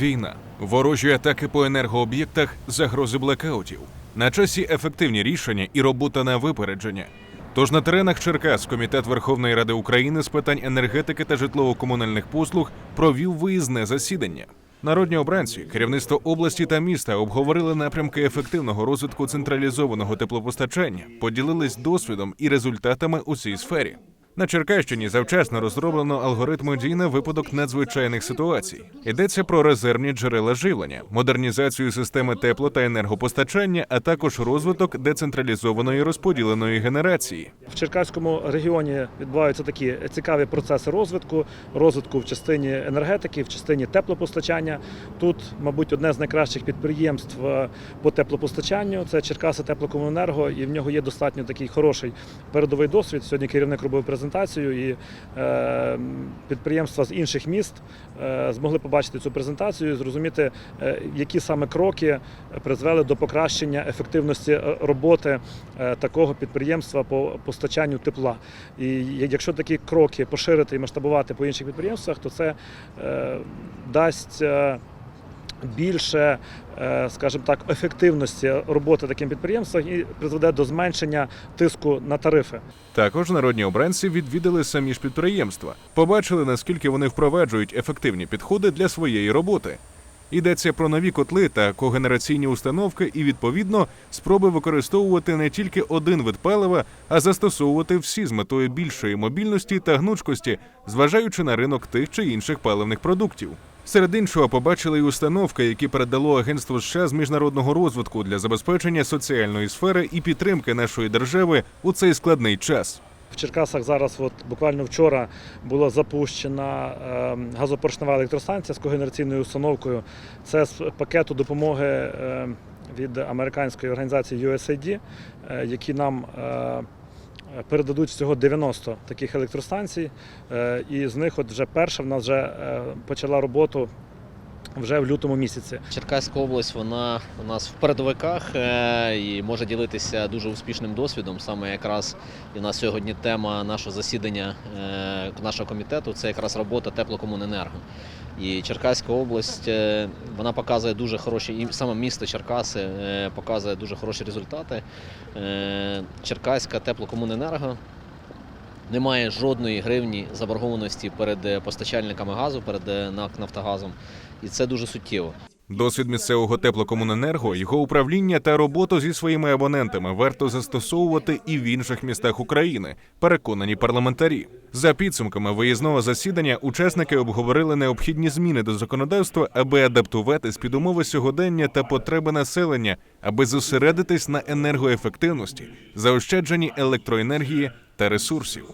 Війна, ворожі атаки по енергооб'єктах, загрози блекаутів. На часі ефективні рішення і робота на випередження. Тож на теренах Черкас Комітет Верховної Ради України з питань енергетики та житлово-комунальних послуг провів виїзне засідання. Народні обранці, керівництво області та міста обговорили напрямки ефективного розвитку централізованого теплопостачання, поділились досвідом і результатами у цій сфері. На Черкащині завчасно розроблено алгоритми дій на випадок надзвичайних ситуацій. Йдеться про резервні джерела живлення, модернізацію системи тепло та енергопостачання, а також розвиток децентралізованої розподіленої генерації. В Черкаському регіоні відбуваються такі цікаві процеси розвитку, розвитку в частині енергетики, в частині теплопостачання. Тут, мабуть, одне з найкращих підприємств е, по теплопостачанню це Черкаси Теплокомуненерго, і в нього є достатньо такий хороший передовий досвід. Сьогодні керівник робив презентацію, і е, підприємства з інших міст е, змогли побачити цю презентацію і зрозуміти, е, які саме кроки призвели до покращення ефективності роботи такого підприємства по постачанню тепла. І якщо такі кроки поширити і масштабувати по інших підприємствах, то це дасть. Більше, е, скажімо так, ефективності роботи таким підприємствам і призведе до зменшення тиску на тарифи. Також народні обранці відвідали самі ж підприємства, побачили наскільки вони впроваджують ефективні підходи для своєї роботи. Йдеться про нові котли та когенераційні установки, і відповідно спроби використовувати не тільки один вид палива, а застосовувати всі з метою більшої мобільності та гнучкості, зважаючи на ринок тих чи інших паливних продуктів. Серед іншого побачили й установки, які передало Агентство США з міжнародного розвитку для забезпечення соціальної сфери і підтримки нашої держави у цей складний час. В Черкасах зараз, от буквально вчора, була запущена е, газопоршнева електростанція з когенераційною установкою. Це з пакету допомоги е, від американської організації USAID, е, які нам е, передадуть всього 90 таких електростанцій. Е, і з них от вже перша в нас вже е, почала роботу вже в лютому місяці. Черкаська область вона у нас в передовиках е, і може ділитися дуже успішним досвідом. Саме якраз і у нас сьогодні тема нашого засідання е, нашого комітету це якраз робота теплокомуненерго. І Черкаська область е, вона показує дуже хороші, і саме місто Черкаси показує дуже хороші результати. Черкаська теплокомуненерго немає жодної гривні заборгованості перед е, постачальниками газу, перед е, НАК Нафтогазом. І це дуже суттєво. Досвід місцевого теплокомуненерго, його управління та роботу зі своїми абонентами варто застосовувати і в інших містах України, переконані парламентарі. За підсумками виїзного засідання учасники обговорили необхідні зміни до законодавства, аби адаптуватись під умови сьогодення та потреби населення, аби зосередитись на енергоефективності, заощадженні електроенергії та ресурсів.